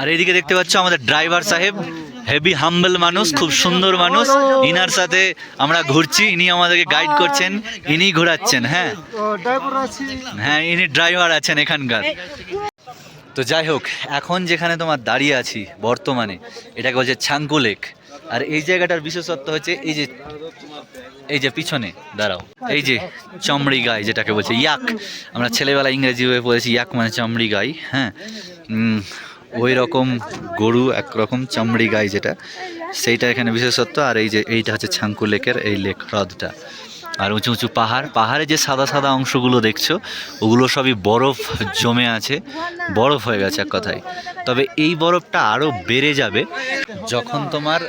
আর এইদিকে দেখতে পাচ্ছ আমাদের ড্রাইভার সাহেব হেভি হাম্বল মানুষ, খুব সুন্দর মানুষ। ইনার সাথে আমরা ঘুরছি, ইনি আমাদেরকে গাইড করছেন, ইনি ঘোরাচ্ছেন হ্যাঁ। হ্যাঁ ইনি ড্রাইভার আছেন এখানকার। তো যাই হোক, এখন যেখানে তোমার দাঁড়িয়ে আছি, বর্তমানে, এটাকে বলছে ছাঙ্কু লেক। আর এই জায়গাটার বিশেষত্ব হচ্ছে, এই যে এই যে পিছনে, দাঁড়াও, এই যে চমড়ি গাই যেটাকে বলছে, ইয়াক। আমরা ছেলেবেলা ইংরেজি হয়ে পড়েছি, ইয়াক মানে চমড়ি গাই হ্যাঁ ওই রকম গরু, একরকম চামড়ি গাই যেটা, সেইটা এখানে বিশেষত্ব। আর এই যে, এইটা হচ্ছে ছাঙ্কু লেকের এই লেক হ্রদটা। আর উঁচু উঁচু পাহাড়, পাহাড়ে যে সাদা সাদা অংশগুলো দেখছ, ওগুলো সবই বরফ জমে আছে। বরফ হয়ে গেছে এক কথায়। তবে এই বরফটা আরও বেড়ে যাবে যখন তোমার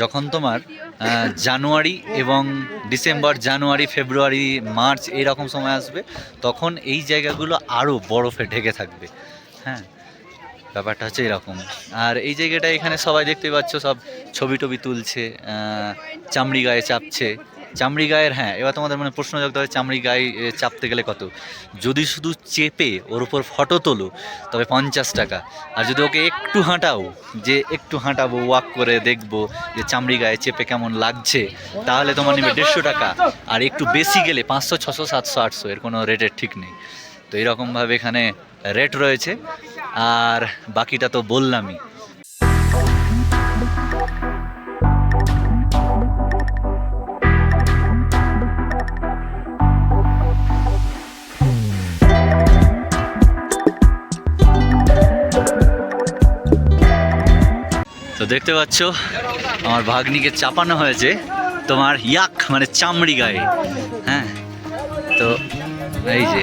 যখন তোমার জানুয়ারি এবং ডিসেম্বর, জানুয়ারি, ফেব্রুয়ারি, মার্চ এইরকম সময় আসবে, তখন এই জায়গাগুলো আরও বরফে ঢেকে থাকবে। হ্যাঁ। ব্যাপারটা হচ্ছে এরকম। আর এই জায়গাটা এখানে সবাই দেখতে পাচ্ছ, সব ছবি টবি তুলছে চামড়ি গায়ে চাপছে। চামড়ি গায়ের হ্যাঁ এবার তোমাদের মানে প্রশ্ন জাগতে হবে, চামড়ি গায়ে চাপতে গেলে কত? যদি শুধু চেপে ওর উপর ফটো তোলো, তবে পঞ্চাশ টাকা। আর যদি ওকে একটু হাঁটাও, যে একটু হাঁটাবো ওয়াক করে দেখব যে চামড়ি গায়ে চেপে কেমন লাগছে, তাহলে তোমার নেবে দেড়শো টাকা। আর একটু বেশি গেলে পাঁচশো, ছশো, সাতশো, আটশো, এর কোনো রেটের ঠিক নেই। তো এরকমভাবে এখানে রেট রয়েছে, আর বাকিটা তো বললামই। তো দেখতে পাচ্ছ, আমার ভাগ্নিকে চাপানো হয়েছে, তোমার ইয়াক মানে চামড়ি গায়ে। হ্যাঁ তো এই যে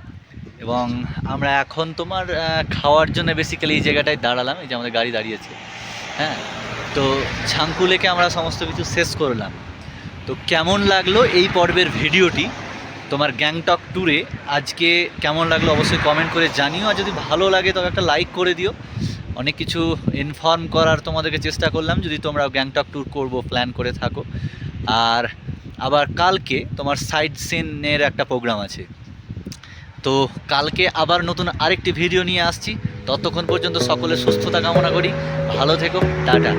এবং আমরা এখন তোমার খাওয়ার জন্য বেসিক্যালি এই জায়গাটায় দাঁড়ালাম, এই যে আমাদের গাড়ি দাঁড়িয়েছে হ্যাঁ? তো ছাঙ্কু লেকে আমরা সমস্ত কিছু শেষ করলাম। তো কেমন লাগল এই পর্বের ভিডিওটি? তোমার গ্যাংটক ট্যুরে আজকে কেমন লাগল অবশ্যই কমেন্ট করে জানিও, আর যদি ভালো লাগে তবে একটা লাইক করে দিও। অনেক কিছু ইনফর্ম করার তোমাদেরকে চেষ্টা করলাম, যদি তোমরা গ্যাংটক ট্যুর করব প্ল্যান করে থাকো। আর আবার কালকে তোমার সাইড সিনের একটা প্রোগ্রাম আছে। তো কালকে আবার নতুন আরেকটি ভিডিও নিয়ে আসছি ততক্ষণ পর্যন্ত সকলের সুস্থতা কামনা করি ভালো থেকো tata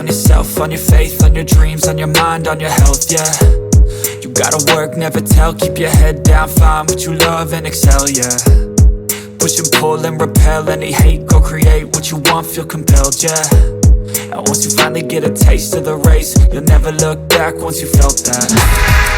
on yourself, on your faith, on your dreams, on your mind, on your health, yeah. You gotta work, never tell, keep your head down, find what you love and excel, yeah. Push and pull and repel any hate, go create what you want, feel compelled, yeah. And once you finally get a taste of the race, you'll never look back once you felt that.